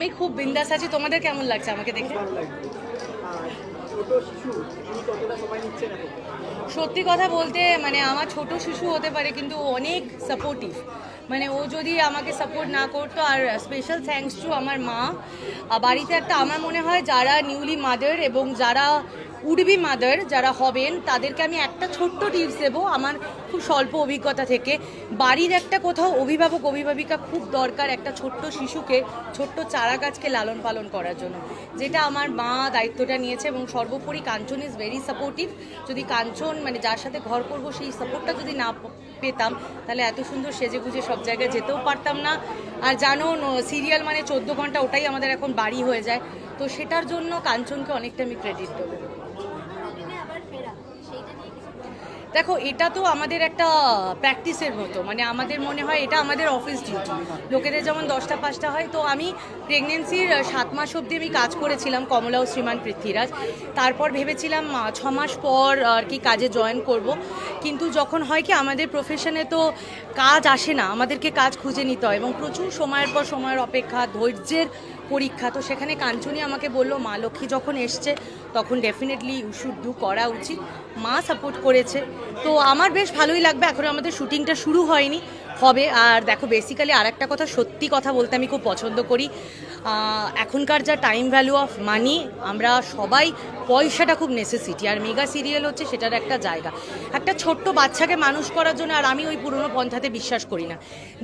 আমি খুব বিন্দাস আছি। তোমাদের কেমন লাগছে আমাকে দেখে? সত্যি কথা বলতে মানে আমার ছোট শিশু হতে পারে কিন্তু অনেক সাপোর্টিভ মানে ও যদি আমাকে সাপোর্ট না করতো আর স্পেশাল থ্যাংকস টু আমার মা। বাড়িতে একটা আমার মনে হয় যারা নিউলি মাদার এবং যারা উডবি মাদার যারা হবেন, তাদেরকে আমি একটা ছোট্ট টিপস দেবো আমার খুব স্বল্প অভিজ্ঞতা থেকে। বাড়ির একটা কোথাও অভিভাবক, অভিভাবিকা খুব দরকার একটা ছোট্ট শিশুকে, ছোট্ট চারা গাছকে লালন পালন করার জন্য। যেটা আমার মা দায়িত্বটা নিয়েছে এবং সর্বোপরি কাঞ্চন ইজ ভেরি সাপোর্টিভ যদি কাঞ্চন মানে যার সাথে ঘর করব, সেই সাপোর্টটা যদি না পেতাম, তাহলে এত সুন্দর সেজে গুজে সব জায়গায় যেতেও পারতাম না। আর জানো সিরিয়াল মানে চোদ্দ ঘণ্টা ওটাই আমাদের এখন বাড়ি হয়ে যায়। তো সেটার জন্য কাঞ্চনকে অনেকটা আমি ক্রেডিট দেবো দিনে আবার ফেরা সেইটা নিয়ে কিছু বলুন। দেখো, এটা তো আমাদের একটা প্র্যাকটিসের মতো। মানে আমাদের মনে হয় এটা আমাদের অফিস ডিউটি লোকেদের যেমন দশটা, পাঁচটা হয়, তো আমি প্রেগনেন্সির সাত মাস অবধি আমি কাজ করেছিলাম কমলা ও শ্রীমান পৃথ্বীরাজ। তারপর ভেবেছিলাম ছ মাস পর আর কি কাজে জয়েন করব। কিন্তু যখন হয় কি, আমাদের প্রফেশনে তো কাজ আসে না, আমাদেরকে কাজ খুঁজে নিতে হয় এবং প্রচুর সময়ের পর সময়ের অপেক্ষা, ধৈর্যের পরীক্ষা। তো সেখানে কাঞ্চনী আমাকে বলল, মা, লক্ষ্মী যখন এসছে, তখন ডেফিনেটলি ডু করা উচিত। মা সাপোর্ট করেছে। তো আমার বেশ ভালোই লাগবে, এখন আমাদের শুটিংটা শুরু হয়নি, হবে। আর দেখো বেসিক্যালি আর একটা কথা, সত্যি কথা বলতে আমি খুব পছন্দ করি। এখনকার যা টাইম ভ্যালু অফ মানি আমরা সবাই পয়সাটা খুব নেসেসিটি আর মেগা সিরিয়াল হচ্ছে সেটার একটা জায়গা। একটা ছোট্ট বাচ্চাকে মানুষ করার জন্য, আর আমি ওই পুরনো পন্থাতে বিশ্বাস করি না।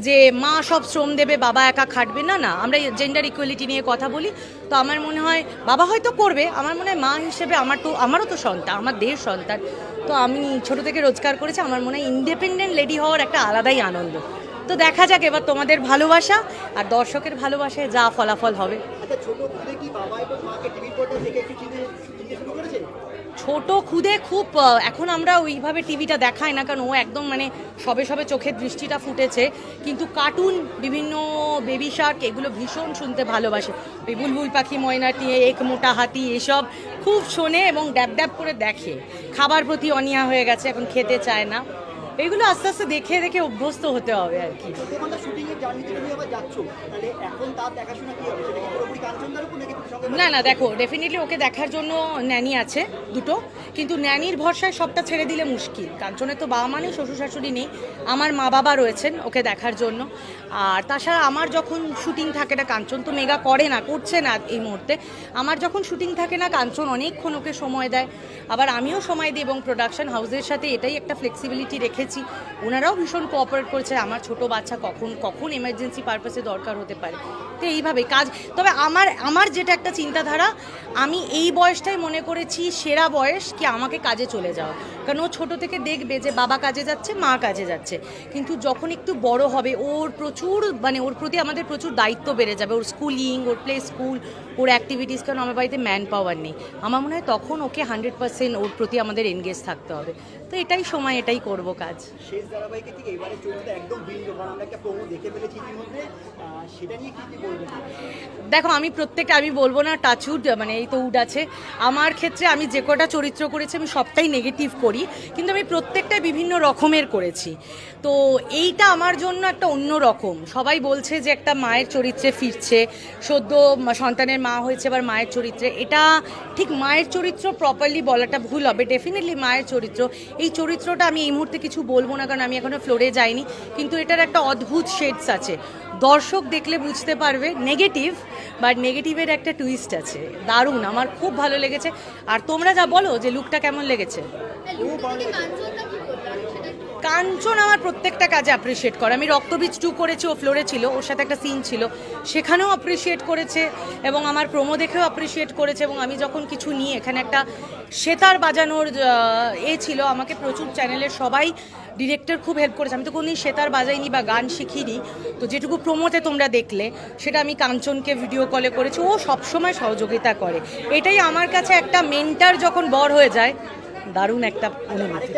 যে মা সব শ্রম দেবে, বাবা একা খাটবে, না না, আমরা জেন্ডার ইকুয়ালিটি নিয়ে কথা বলি। তো আমার মনে হয়, বাবা হয়তো করবে, আমার মনে হয় মা হিসেবে আমার তো, আমারও তো সন্তান, আমার দেহের সন্তান। তো আমি ছোট থেকে রোজগার করেছি, আমার মনে হয় ইন্ডিপেন্ডেন্ট লেডি হওয়ার একটা আলাদাই আনন্দ। তো দেখা যাক এবার তোমাদের ভালোবাসা আর দর্শকের ভালোবাসায় যা ফলাফল হবে। আচ্ছা ছোট কি বাবা এবং মাকে পর্দা থেকে শুরু ছোট খুদে খুব এখন আমরা ওইভাবে টিভিটা দেখাই না, কারণ ও একদম মানে সবে সবে চোখের দৃষ্টিটা ফুটেছে। কিন্তু কার্টুন, বিভিন্ন বেবি শার্ক, এগুলো ভীষণ শুনতে ভালোবাসে। ওই বুলবুল পাখি, ময়নাটি, এক মোটা হাতি, এসব খুব শোনে এবং ড্যাব ড্যাব করে দেখে। খাবার প্রতি অনিয়া হয়ে গেছে, এখন খেতে চায় না। এগুলো আস্তে আস্তে দেখে দেখে অভ্যস্ত হতে হবে আর কি। না না দেখো ডেফিনেটলি ওকে দেখার জন্য ন্যানি আছে দুটো। কিন্তু ন্যানির ভরসায় সবটা ছেড়ে দিলে মুশকিল। কাঞ্চনের তো বাবা মানে শ্বশুর শাশুড়ি নেই। আমার মা বাবা রয়েছেন ওকে দেখার জন্য। আর তাছাড়া আমার যখন শুটিং থাকে না কাঞ্চন তো মেগা করে না করছে না এই মুহূর্তে। আমার যখন শুটিং থাকে না কাঞ্চন অনেকক্ষণ ওকে সময় দেয়। আবার আমিও সময় দিই এবং প্রোডাকশন হাউসের সাথে এটাই একটা ফ্লেক্সিবিলিটি রেখেছি ওনারাও ভীষণ কোঅপারেট করেছে। আমার ছোট বাচ্চা কখন কখন এমার্জেন্সি পারপাসে দরকার হতে পারে। তো এইভাবে কাজ। তবে আমার আমার যেটা একটা চিন্তাধারা, আমি এই বয়সটাই মনে করেছি সেরা বয়স কি আমাকে কাজে চলে যাওয়া। কারণ ও ছোটো থেকে দেখবে যে বাবা কাজে যাচ্ছে, মা কাজে যাচ্ছে। কিন্তু যখন একটু বড় হবে, ওর প্রচুর মানে ওর প্রতি আমাদের প্রচুর দায়িত্ব বেড়ে যাবে। ওর স্কুলিং ওর প্লে স্কুল ওর অ্যাক্টিভিটিস কারণ আমার বাড়িতে ম্যান পাওয়ার নেই। আমার মনে হয় তখন ওকে হান্ড্রেড পার্সেন্ট ওর প্রতি আমাদের এনগেজ থাকতে হবে। তো এটাই সময়, এটাই করব কাজ। শেষ একদম দেখো, আমি প্রত্যেকটা, আমি বলব না টাচউড মানে এই তো উড আছে। আমার ক্ষেত্রে আমি যে কটা চরিত্র করেছি, আমি সবটাই নেগেটিভ করি, কিন্তু আমি প্রত্যেকটাই বিভিন্ন রকমের করেছি। তো এইটা আমার জন্য একটা অন্য রকম। সবাই বলছে যে একটা মায়ের চরিত্রে ফিরছে, সদ্য সন্তানের মা হয়েছে, এবার মায়ের চরিত্রে। এটা ঠিক মায়ের চরিত্র প্রপারলি বলাটা ভুল হবে। ডেফিনেটলি মায়ের চরিত্র। এই চরিত্রটা আমি এই মুহূর্তে কিছু বলব না, কারণ আমি এখনও ফ্লোরে যাইনি। কিন্তু এটার একটা অদ্ভুত শেডস আছে। দর্শক দেখলে বুঝতে পারবে নেগেটিভ বাট নেগেটিভের একটা টুইস্ট আছে। দারুণ, আমার খুব ভালো লেগেছে। আর তোমরা যা বলো যে লুকটা কেমন লেগেছে? কাঞ্চন আমার প্রত্যেকটা কাজে অ্যাপ্রিসিয়েট করে। আমি রক্তবীজ টু করেছি, ও ফ্লোরে ছিল, ওর সাথে একটা সিন ছিল। সেখানেও অ্যাপ্রিসিয়েট করেছে এবং আমার প্রোমো দেখেও অ্যাপ্রিসিয়েট করেছে এবং আমি যখন কিছু নিয়ে, এখানে একটা সেতার বাজানোর এ ছিল, আমাকে প্রচুর চ্যানেলের সবাই ডিরেক্টর খুব হেল্প করেছে। আমি তো কোনোদিন সেতার বাজাইনি বা গান শিখিনি, তো যেটুকু প্রোমোতে তোমরা দেখলে, সেটা আমি কাঞ্চনকে ভিডিও কলে করেছি। ও সবসময় সহযোগিতা করে। এটাই আমার কাছে একটা মেন্টার যখন বর হয়ে যায়, দারুণ একটা অনুভূতি।